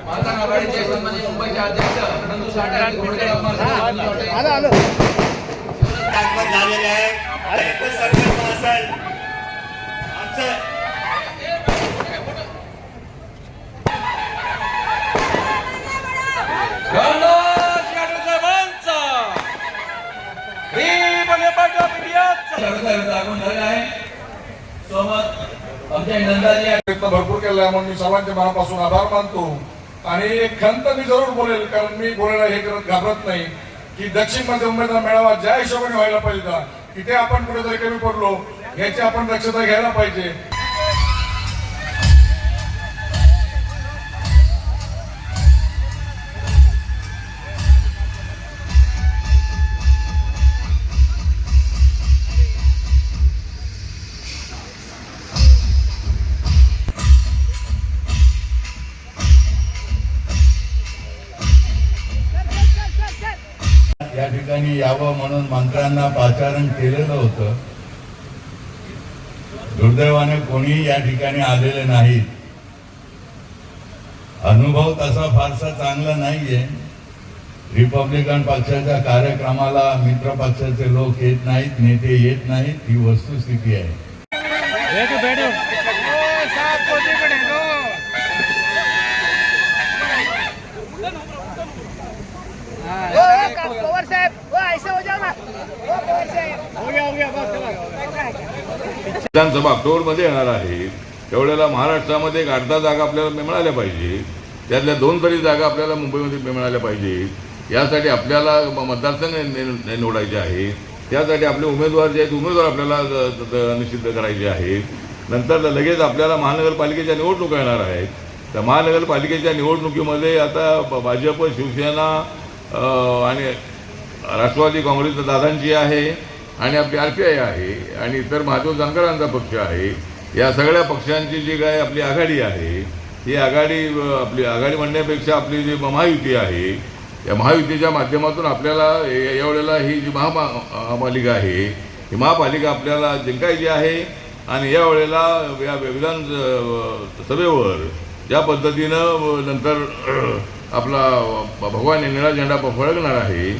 महात्मा आघाडीचे सन्माननीय मुंबईचे अध्यक्ष नंदू साठे आणि घोडके आहे संकल्प असेल आमचं लागून आहे सोबत प्रयत्न भरपूर केला आहे. म्हणून मी सर्वांच्या मनापासून आभार मानतो. आणि एक खंत मी जरूर बोलेल कारण मी बोलायला हे करत घाबरत नाही की दक्षिण मध्य उमेदवार मेळावा ज्या हिशोबाने व्हायला पाहिजे तिथे आपण कुठेतरी कमी पडलो याची आपण दक्षता घ्यायला पाहिजे. यावं म्हणून मंत्र्यांना पाचारण केलेलं होतं. दुर्दैवाने कोणी या ठिकाणी आलेले नाहीत अनुभव तसा फारसा चांगला नाहीये. रिपब्लिकन पक्षाच्या कार्यक्रमाला मित्र पक्षाचे लोक येत नाहीत नेते येत नाहीत ही वस्तुस्थिती आहे. पवार साहेब? ऐसे हो जाओ ना। वो पवार साहेब। हो गया हो गया बस चला विधानसभा ऑक्टोबरमध्ये येणार आहे. त्यावेळेला महाराष्ट्रामध्ये एक आठ दहा जागा आपल्याला मिळाल्या पाहिजे. त्यातल्या दोन तरी जागा आपल्याला मुंबईमध्ये मिळाल्या पाहिजेत यासाठी आपल्याला मतदारसंघ निवडायचे आहे. त्यासाठी आपले उमेदवार जे आहेत उमेदवार आपल्याला निश्चित करायचे आहेत. नंतर लगेच आपल्याला महानगरपालिकेच्या निवडणुका येणार आहेत. तर महानगरपालिकेच्या निवडणुकीमध्ये आता भाजप शिवसेना आणि राष्ट्रवादी काँग्रेसचं दादांची आहे आणि आपली आर पी आय आहे आणि इतर महादेव जानकरांचा पक्ष आहे. या सगळ्या पक्षांची जी काय आपली आघाडी आहे ही आघाडी आपली आघाडी म्हणण्यापेक्षा आपली जी महायुती आहे या महायुतीच्या माध्यमातून आपल्याला यावेळेला ही जी महापालिका आहे ही महापालिका आपल्याला जिंकायची आहे. आणि यावेळेला या विधान सभेवर ज्या पद्धतीनं नंतर आपला भगवान निळा झेंडा फळकणार आहे.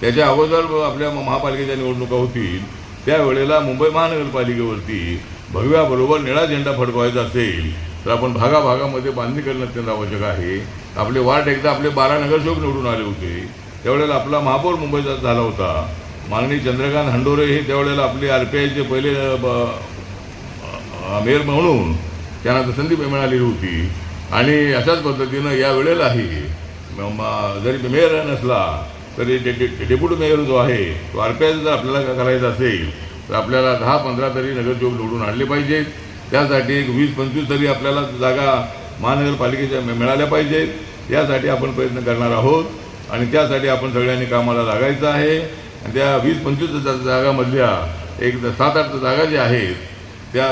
त्याच्या अगोदर आपल्या महापालिकेच्या निवडणुका होतील. त्यावेळेला मुंबई महानगरपालिकेवरती भगव्याबरोबर निळा झेंडा फडकवायचा असेल तर आपण भागाभागामध्ये बांधणी करणं अत्यंत आवश्यक आहे. आपले वार्ड एकदा आपले बारा नगरसेवक निवडून आले होते. त्यावेळेला आपला महापौर मुंबईचा झाला होता. माननीय चंद्रकांत हंडोरे हे त्यावेळेला आपले आर पी आयचे पहिले मेयर म्हणून त्यांना तर संधी मिळालेली होती. आणि अशाच पद्धतीनं या वेळेलाही जरी मेयर नसला तरी डे- डे- डेप्युटी मेयर जो आहे तो आर पी आय जर आपल्याला करायचा असेल तर आपल्याला दहा पंधरा तरी नगरसेवक निवडून आणले पाहिजेत त्यासाठी एक वीस पंचवीस तरी आपल्याला जागा महानगरपालिकेच्या मिळाल्या पाहिजेत यासाठी आपण प्रयत्न करणार आहोत. आणि त्यासाठी आपण सगळ्यांनी कामाला लागायचं आहे. आणि त्या वीस पंचवीस जागामधल्या एक सात आठ जागा ज्या आहेत त्या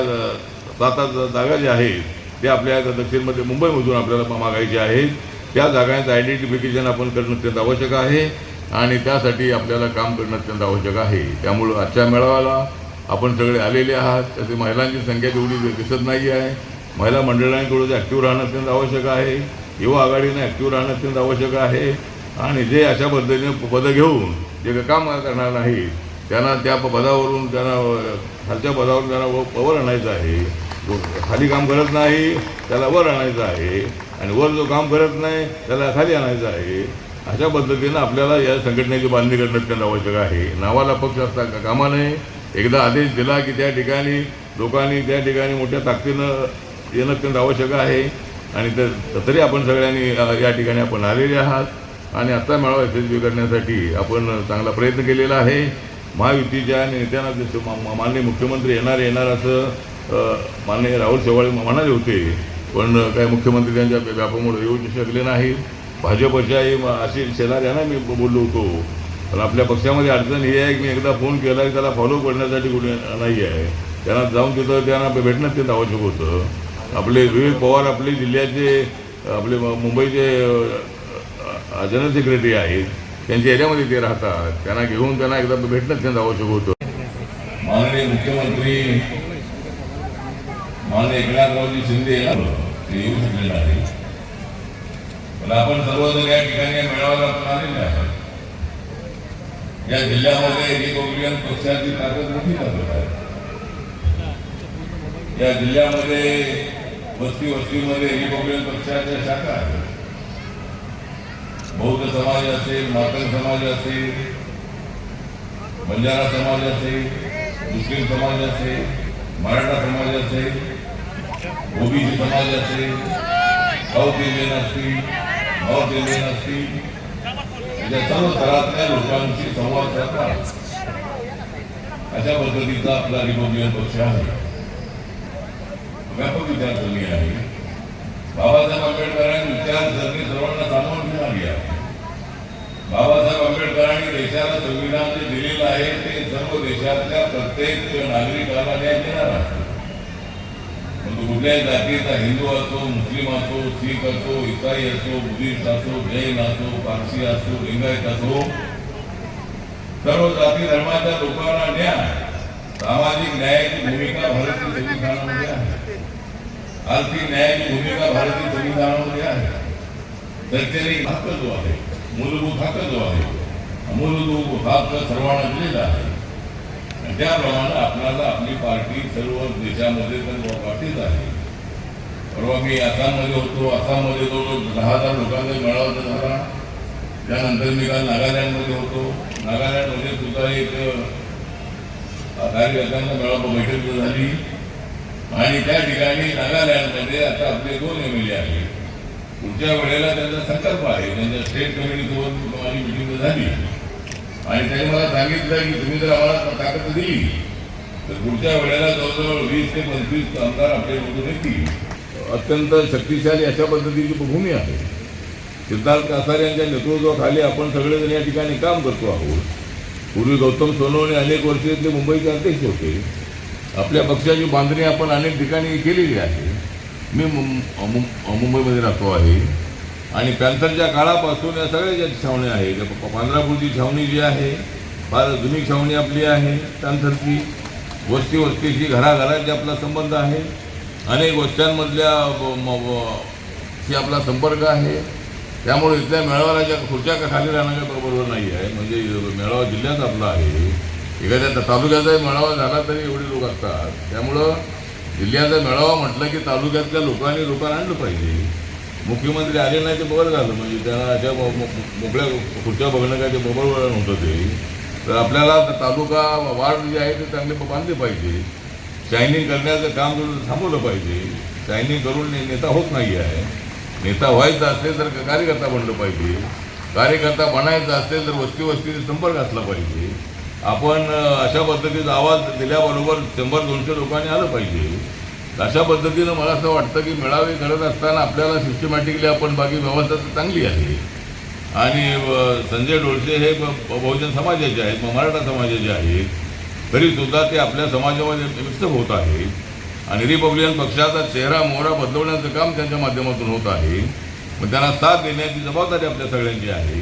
सात आठ जागा ज्या आहेत ते आपल्या दक्षिणमध्ये मुंबईमधून आपल्याला मागायचे आहेत. त्या जागांचं आयडेंटिफिकेशन आपण करणं अत्यंत आवश्यक आहे आणि त्यासाठी आपल्याला काम करणं अत्यंत आवश्यक आहे. त्यामुळं आजच्या मेळाव्याला आपण सगळे आलेले आहात. तसे महिलांची संख्या तेवढी दिसत नाही आहे महिला मंडळांकडून थोडंसं ॲक्टिव्ह राहणं अत्यंत आवश्यक आहे. युवा आघाडीनं ॲक्टिव्ह राहणं अत्यंत आवश्यक आहे. आणि जे अशा पद्धतीने पदं घेऊन जे काम करणार नाही त्यांना त्या पदावरून त्यांना खालच्या पदावरून त्यांना व- वर आणायचं आहे. खाली काम करत नाही त्याला वर आणायचं आहे. आणि वर जो काम करत नाही त्याला खाली आणायचं आहे. अशा पद्धतीनं आपल्याला या संघटनेची बांधणी करणं अत्यंत आवश्यक आहे. नावाला पक्ष असता का कामा नये. एकदा आदेश दिला की त्या ठिकाणी लोकांनी त्या ठिकाणी मोठ्या ताकदीनं येणं अत्यंत आवश्यक आहे. आणि तर तरी आपण सगळ्यांनी या ठिकाणी आपण आलेले आहात. आणि आत्ता मेळावा यशस्वी करण्यासाठी आपण चांगला प्रयत्न केलेला आहे. महायुतीच्या नेत्यांना माननीय मुख्यमंत्री येणार येणार असं माननीय राहुल शेवाळे म्हणाले होते पण काही मुख्यमंत्री त्यांच्या व्यापामुळे येऊ शकले नाहीत भाजपच्या म- अशी शेलार यांना मी बोललो होतो पण आपल्या पक्षामध्ये अडचण ही आहे की मी एकदा फोन केला की त्याला फॉलो करण्यासाठी कुठे नाही आहे. त्यांना जाऊन तिथं त्यांना भेटणं तिथं आवश्यक होतं. आपले विवेक पवार आपले जिल्ह्याचे आपले मुंबईचे जनरल सेक्रेटरी आहेत. त्यांच्या एरियामध्ये ते राहतात. त्यांना घेऊन त्यांना एकदा भेटणं त्यांना आवश्यक होतं. माननीय मुख्यमंत्री माननीय एकनाथरावजी शिंदे ते येऊ शकले नाही पण आपण सर्वजण या ठिकाणी मेळाव्याला आपण आलेले आहोत या जिल्ह्यामध्ये रिपब्लिकन पक्षाची ताकद मोठी ताकद आहे या जिल्ह्यामध्ये वस्ती वस्तीमध्ये रिपब्लिकन पक्षाच्या शाखा आहेत बौद्ध समाज असेल मातंग समाज असेल बंजारा समाज असेल मुस्लिम समाज असेल मराठा समाज असेल ओबी समाज असेल साऊथ इंडियन असतील नॉर्थ इंडियन असतील या सर्व स्तरातल्या लोकांशी संवाद साधला अशा पद्धतीचा आपला रिपब्लिकन पक्ष आहे. व्यापक विचारसरणी आहे. बाबासाहेब आंबेडकरांनी विचारसरणी सर्वांना सामावून घेणारी आहे. बाबासाहेब आंबेडकरांनी देशाला संविधान जे दिलेलं आहे ते सर्व देशातल्या प्रत्येक नागरिकाला न्याय देणार आहे. कुठल्याही जातीचा हिंदू असो, मुस्लिम असो शीख असो, इसाई असो, बुद्धिस्ट असो, जैन असो, पारसी असो, लिंगायत असो, सर्व जाती धर्माच्या लोकांना न्याय, सामाजिक न्यायाची भूमिका भारतीय संविधानामध्ये आहे. आर्थिक न्यायाची भूमिका भारतीय संविधानामध्ये आहे. शैक्षणिक हक्क जो आहे, मूलभूत हक्क जो आहे मूलभूत हक्क सर्वांना दिलेला आहे. त्याप्रमाणे आपल्याला आपली पार्टी सर्व देशामध्ये तर पार्टीच आहे. परवा मी आसाममध्ये होतो आसाममध्ये तो दहा हजार लोकांचा मेळावा झाला. त्यानंतर मी काल नागालँडमध्ये होतो. नागालँडमध्ये सुद्धा एक अ, कार्यकर्त्यांचा मेळावा बैठक झाली. आणि त्या ठिकाणी नागालँडमध्ये आता आपले दोन एम एल ए आहेत. पुढच्या वेळेला त्यांचा संकल्प आहे. त्यांच्या स्टेट कमिटीसोबत माझी मिटिंग झाली. आणि त्यांनी मला सांगितलं की तुम्ही जर आम्हाला ताकद दिली तर पुढच्या वेळेला जवळजवळ वीस ते पंचवीस आमदार आपल्यामधून येतील. अत्यंत शक्तिशाली अशा पद्धतीची भूमी आहे सिद्धार्थ कासारे यांच्या नेतृत्वाखाली आपण सगळेजण या ठिकाणी काम करतो आहोत. पूर्वी गौतम सोनवणे अनेक वर्ष इथले मुंबईचे अध्यक्ष होते. आपल्या पक्षाची बांधणी आपण अनेक ठिकाणी केलेली आहे. मी मुं- मुंबईमध्ये राहतो आहे. आणि पॅन्थरच्या काळापासून या सगळ्या ज्या छावण्या आहेत पांढरापूरची छावणी जी आहे फार जुनी छावणी आपली आहे पॅन्थरची वस्ती वस्तीशी घराघरांशी आपला संबंध आहे. अनेक वस्त्यांमधल्या ब- म- शी आपला संपर्क आहे. त्यामुळे इथल्या मेळाव्याच्या खुर्च्या खाली राहण्याच्या बरोबर नाही आहे. म्हणजे मेळावा जिल्ह्यात आपला आहे. एखाद्या तालुक्याचा मेळावा झाला तरी एवढे लोक असतात. त्यामुळं जिल्ह्याचा मेळावा म्हटलं की तालुक्यातल्या लोकांनी लोकांना आणलं पाहिजे. मुख्यमंत्री आले नाही ते बरं झालं. म्हणजे त्यांना अशा मो- मोकळ्या खुर्च्या बघणं काय ते बरोबर वळण नव्हतं ते. तर आपल्याला तालुका वार्ड जे आहे ते चांगले बांधले पाहिजे. शायनिंग करण्याचं काम करून थांबवलं पाहिजे. शायनिंग करून नेता होत नाही आहे. नेता व्हायचा असेल तर कार्यकर्ता बनलं पाहिजे. कार्यकर्ता बनायचा असेल तर वस्ती वस्तीने संपर्क असला पाहिजे. आपण अशा पद्धतीचा आवाज दिल्याबरोबर शंभर दोनशे लोकांनी आलं पाहिजे. अशा पद्धतीनं मला असं वाटतं की मेळावे करत असताना आपल्याला सिस्टमॅटिकली आपण बाकी व्यवस्था तर चांगली आहे. आणि संजय डोळसे हे बहुजन समाजाचे आहेत मग मराठा समाजाचे आहेत. तरीसुद्धा ते आपल्या समाजामध्ये मिक्सअप होत आहे. आणि रिपब्लिकन पक्षाचा चेहरा मोहरा बदलवण्याचं काम त्यांच्या माध्यमातून होत आहे. मग त्यांना साथ देण्याची जबाबदारी आपल्या सगळ्यांची आहे.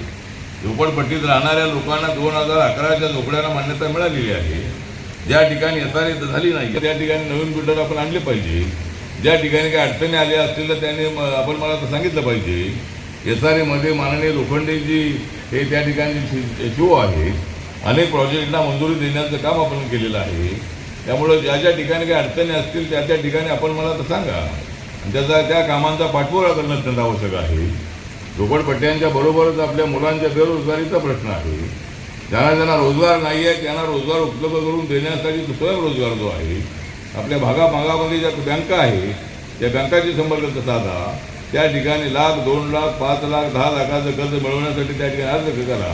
झोपडपट्टीत राहणाऱ्या लोकांना दोन हजार अकराच्या झोपड्यांना मान्यता मिळालेली आहे. ज्या ठिकाणी एसआरए झाली नाही त्या ठिकाणी नवीन बिल्डर आपण आणले पाहिजे. ज्या ठिकाणी काही अडचणी आल्या असतील तर त्याने आपण मला तर सांगितलं पाहिजे. एस आर एमध्ये माननीय लोखंडेजी हे त्या ठिकाणी शिव आहे. अनेक प्रोजेक्टला मंजुरी देण्याचं काम आपण केलेलं आहे. त्यामुळं ज्या ज्या ठिकाणी काही अडचणी असतील त्या त्या ठिकाणी आपण मला तर सांगा. त्याचा त्या कामांचा पाठपुरावा करणं अत्यंत आवश्यक आहे. झोपडपट्ट्यांच्या बरोबरच आपल्या मुलांच्या बेरोजगारीचा प्रश्न आहे. ज्यांना ज्यांना रोजगार नाही आहे त्यांना रोजगार उपलब्ध करून देण्यासाठी स्वयंरोजगार जो आहे आपल्या भागाभागामध्ये ज्या बँका आहेत त्या बँकाची संपर्क साधा. त्या ठिकाणी लाख दोन लाख पाच लाख दहा लाखाचं कर्ज मिळवण्यासाठी त्या ठिकाणी अर्ज करा.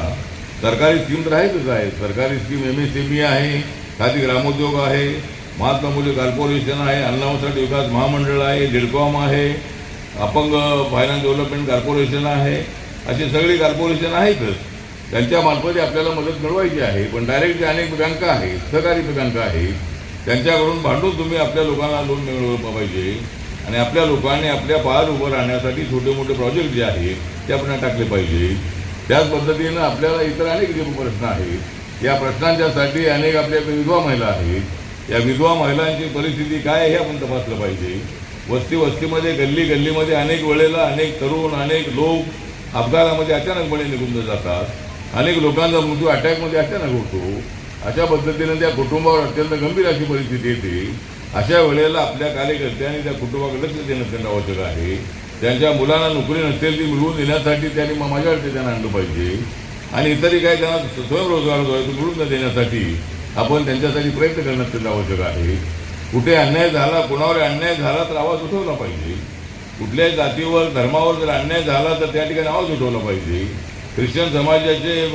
सरकारी स्कीम तर आहेतच आहे. सरकारी scheme M S M E आहे खादी ग्रामोद्योग आहे महात्मा फुले कॉर्पोरेशन आहे अन्नावसाठी विकास महामंडळ आहे डिडकॉम आहे अपंग फायनान्स डेव्हलपमेंट कॉर्पोरेशन आहे. अशी सगळी कॉर्पोरेशन आहेतच. त्यांच्या मार्फत आपल्याला मदत मिळवायची आहे. पण डायरेक्ट जे अनेक बँका आहेत सहकारी बँका आहेत त्यांच्याकडून भांडून तुम्ही आपल्या लोकांना लोन मिळवलं पाहिजे. आणि आपल्या लोकांनी आपल्या पायावर उभं राहण्यासाठी छोटे मोठे प्रोजेक्ट जे आहेत ते आपण टाकले पाहिजे. त्याच पद्धतीनं आपल्याला इतर अनेक जे प्रश्न आहेत या प्रश्नांच्यासाठी अनेक आपल्या विधवा महिला आहेत. या विधवा महिलांची परिस्थिती काय आहे हे आपण तपासलं पाहिजे. वस्ती वस्तीमध्ये गल्ली गल्लीमध्ये अनेक वेळेला अनेक तरुण अनेक लोक अपघातामध्ये अचानकपणे निघून जातात. अनेक लोकांचा मृत्यू अटॅकमध्ये अचानक होतो. अशा पद्धतीने त्या कुटुंबावर अत्यंत गंभीर अशी परिस्थिती येते. अशा वेळेला आपल्या कार्यकर्त्यांनी त्या कुटुंबाकडे लक्ष देणं त्यांना आवश्यक आहे. त्यांच्या मुलांना नोकरी नसेल ती मिळवून देण्यासाठी त्यांनी म- माझ्या वाटते त्यांना आणलं पाहिजे. आणि इतरही काही त्यांना स्वयंरोजगार जो आहे तो मिळून न देण्यासाठी आपण त्यांच्यासाठी प्रयत्न करणं अत्यंत आवश्यक आहे. कुठे अन्याय झाला कुणावर अन्याय झाला तर आवाज उठवला पाहिजे. कुठल्याही जातीवर धर्मावर जर अन्याय झाला तर त्या ठिकाणी आवाज उठवला पाहिजे. ख्रिश्चन समाजाचे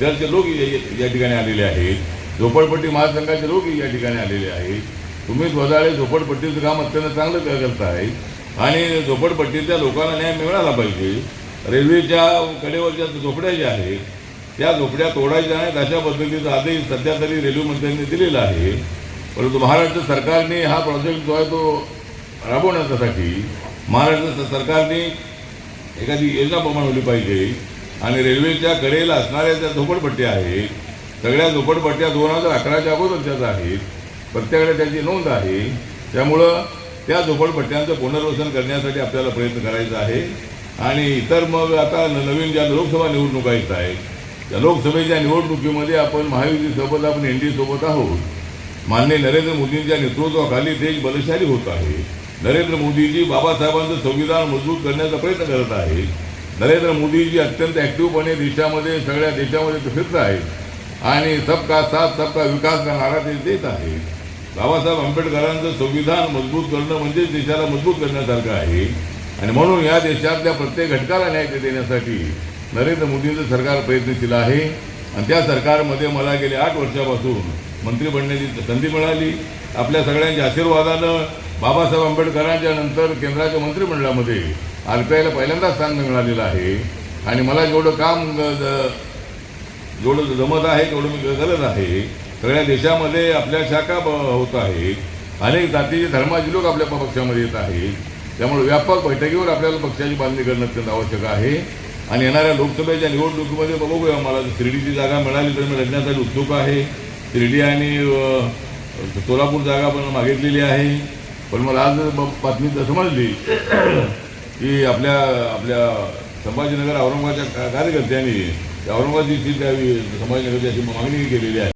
त्याचे लोक या- ठिकाणी आलेले आहेत. झोपडपट्टी महासंघाचे लोक या ठिकाणी आलेले आहेत. तुम्ही स्वतःळे झोपडपट्टीचं काम अत्यंत चांगलं करताय? आणि झोपडपट्टीच्या लोकांना न्याय मिळाला पाहिजे. रेल्वेच्या कडेवरच्या झोपड्या ज्या आहेत त्या झोपड्या तोडायच्या आहेत अशा पद्धतीचा आदेश सध्या तरी रेल्वे मंत्र्यांनी दिलेला आहे. परंतु महाराष्ट्र सरकारने हा प्रोजेक्ट जो आहे तो राबवण्यासाठी महाराष्ट्र सरकारने एखादी योजना बनवली पाहिजे आणि रेल्वेच्या कडेला असणाऱ्या ज्या झोपडपट्ट्या आहेत सगळ्या झोपडपट्ट्या दोन हजार अकराच्या अगोदरच्याच आहेत प्रत्येकाकडे त्याची नोंद आहे. त्यामुळं त्या झोपडपट्ट्यांचं पुनर्वसन करण्यासाठी आपल्याला प्रयत्न करायचा आहे. आणि इतर मग आता नवीन ज्या लोकसभा निवडणुका येत आहेत त्या लोकसभेच्या निवडणुकीमध्ये आपण महायुतीसोबत आपण एन डी सोबत आहोत. माननीय नरेंद्र मोदींच्या नेतृत्वाखाली देश बलशाली होत आहे. नरेंद्र मोदीजी बाबासाहेबांचं संविधान मजबूत करण्याचा प्रयत्न करत आहेत. नरेंद्र मोदीजी अत्यंत ॲक्टिव्हपणे देशामध्ये सगळ्या देशामध्ये फिरत आहेत. आणि सबका साथ सबका विकास का नारा ते देत आहेत. बाबासाहेब आंबेडकरांचं संविधान मजबूत करणं म्हणजेच देशाला मजबूत करण्यासारखं आहे. आणि म्हणून या देशातल्या प्रत्येक घटकाला न्याय देण्यासाठी नरेंद्र मोदींचं सरकार प्रयत्नशील आहे. आणि त्या सरकारमध्ये मला गेल्या आठ वर्षापासून मंत्री बनण्याची संधी मिळाली. आपल्या सगळ्यांच्या आशीर्वादानं बाबासाहेब आंबेडकरांच्या नंतर केंद्राच्या मंत्रिमंडळामध्ये आर पी आयला पहिल्यांदाच स्थान मिळालेलं आहे. आणि मला जेवढं काम ग- ज- जेवढं जमत आहे तेवढं मी करत आहे. सगळ्या देशामध्ये आपल्या शाखा ब- होत आहेत. अनेक जातीचे धर्माचे लोक आपल्या पक्षामध्ये येत आहेत. त्यामुळे व्यापक बैठकीवर आपल्याला पक्षाची बांधणी करणं अत्यंत आवश्यक आहे. आणि येणाऱ्या लोकसभेच्या निवडणुकीमध्ये बघूया. मला शिर्डीची जागा मिळाली तर मी लढण्यासाठी उत्सुक आहे. शिर्डी आणि सोलापूर जागा पण मागितलेली आहे. पण मला आज बातमी समजली की आपल्या आपल्या संभाजीनगर औरंगाबादच्या कार्यकर्त्यांनी औरंगाबाद औरंगाबादची त्या संभाजीनगरची अशी मागणी केलेली आहे.